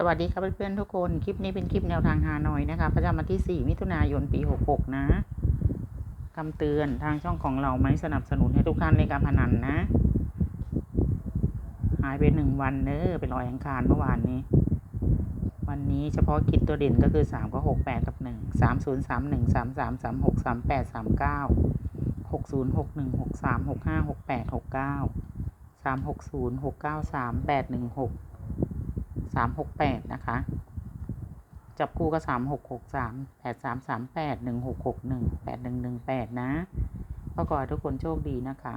สวัสดีครับเพื่อนๆทุกคน คลิปนี้เป็นคลิปแนวทางฮานอยนะคะประจำวันที่ 4 มิถุนายนปี 66 นะคำเตือนทางช่องของเราไม่สนับสนุนให้ทุกท่านเล่นการพนันนะ หายไปหนึ่งวันเนอะเป็นรอยอังคารเมื่อวานนี้ วันนี้เฉพาะกิจตัวเด่นก็คือ 3 ก็6 8 กับ 1 3 0 3 1 3 3 3 6 3 8 3 9 6 0 6 1 6 3 6 5 6 8 6 9 3 6 0 6 9 3 8 1 6ามหกแปดนะคะ จับคู่ก็สามหกหกสามแปดสามสามแปดหนึ่งหกหกหนึ่งแปดหนึ่งหนึ่งแปดนะก็ขอให้ทุกคนโชคดีนะคะ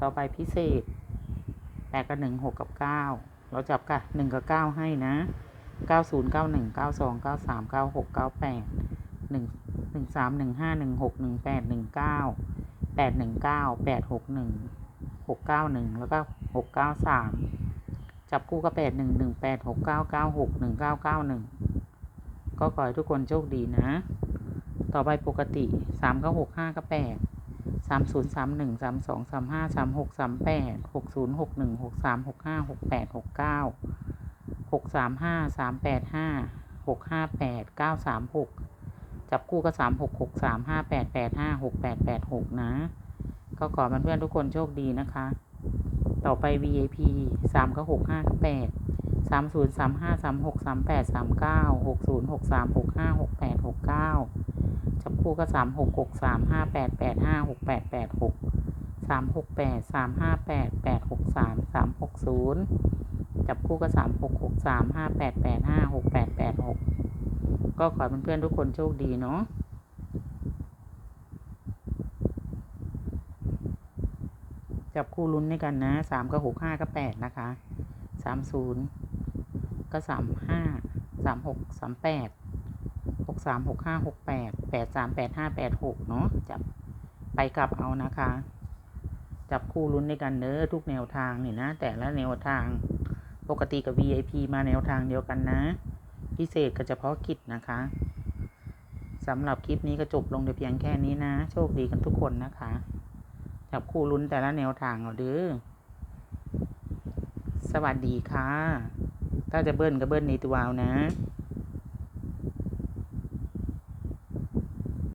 ต่อไปพิเศษแปดกับหนึ่งหกกับเก้าเราจับกับหนึ่งกับเก้าให้นะเก้าศูนย์เก้าหนึ่งเก้าสองเก้าสามเก้าหกเก้าแปดหนึ่งหนึ่งสามหนึ่งห้าหนึ่งหกหนึ่งแปดหนึ่งเก้าแปดหนึ่งเก้าแปดหกหนึ่งหกเก้าหนึ่งแล้วก็หกเก้าสาม จับคู่ก็แปดหนึ่งหนึ่งแปดหกเก้าเก้าหกหนึ่งเก้าเก้าหนึ่งก็ขอให้ทุกคนโชคดีนะ ต่อไปปกติสามก็หกห้าก็แปดสามศูนย์สามหนึ่งสามสองสามห้าสามหกสามแปดหกศูนย์หกหนึ่งหกสามหกห้าหกแปดหกเก้าหกสามห้าสามแปดห้าหกห้าแปดเก้าสามหกจับคู่ก็สามหกหกสามห้าแปดแปดห้าหกแปดแปดหกนะ ก็ขอเพื่อนๆทุกคนโชคดีนะคะ ต่อไป VIP สามก็หกห้าก็แปดสามศูนย์สามห้าสามหกสามแปดสามเก้าหกศูนย์หกสามหกห้าหกแปดหกเก้าจับคู่ก็สามหกหกสามห้าแปดแปดห้าหกแปดแปดหกสามหกแปดสามห้าแปดแปดหกสามสามหกศูนย์จับคู่ก็สามหกหกสามห้าแปดแปดห้าหกแปดแปดหกก็ขอให้เพื่อนๆทุกคนโชคดีเนาะ จับคู่ลุ้นด้วยกันนะสามก็หกห้าก็แปดนะคะสามศูนย์ก็สามห้าสามหกสามแปดหกสามหกห้าหกแปดแปดสามแปดห้าแปดหกเนาะจับไปกลับเอานะคะ จับคู่ลุ้นด้วยกันเนอะทุกแนวทางนี่นะ แต่ละแนวทางปกติกับ VIP มาแนวทางเดียวกันนะ พิเศษก็เฉพาะกิจนะคะสำหรับคลิปนี้ก็จบลงแต่เพียงแค่นี้นะ โชคดีกันทุกคนนะคะ จับคู่ลุ้นแต่ละแนวทางเอาเด้อสวัสดีค่ะ ถ้าจะเบิ้ลก็เบิ้ลในตัวเอานะ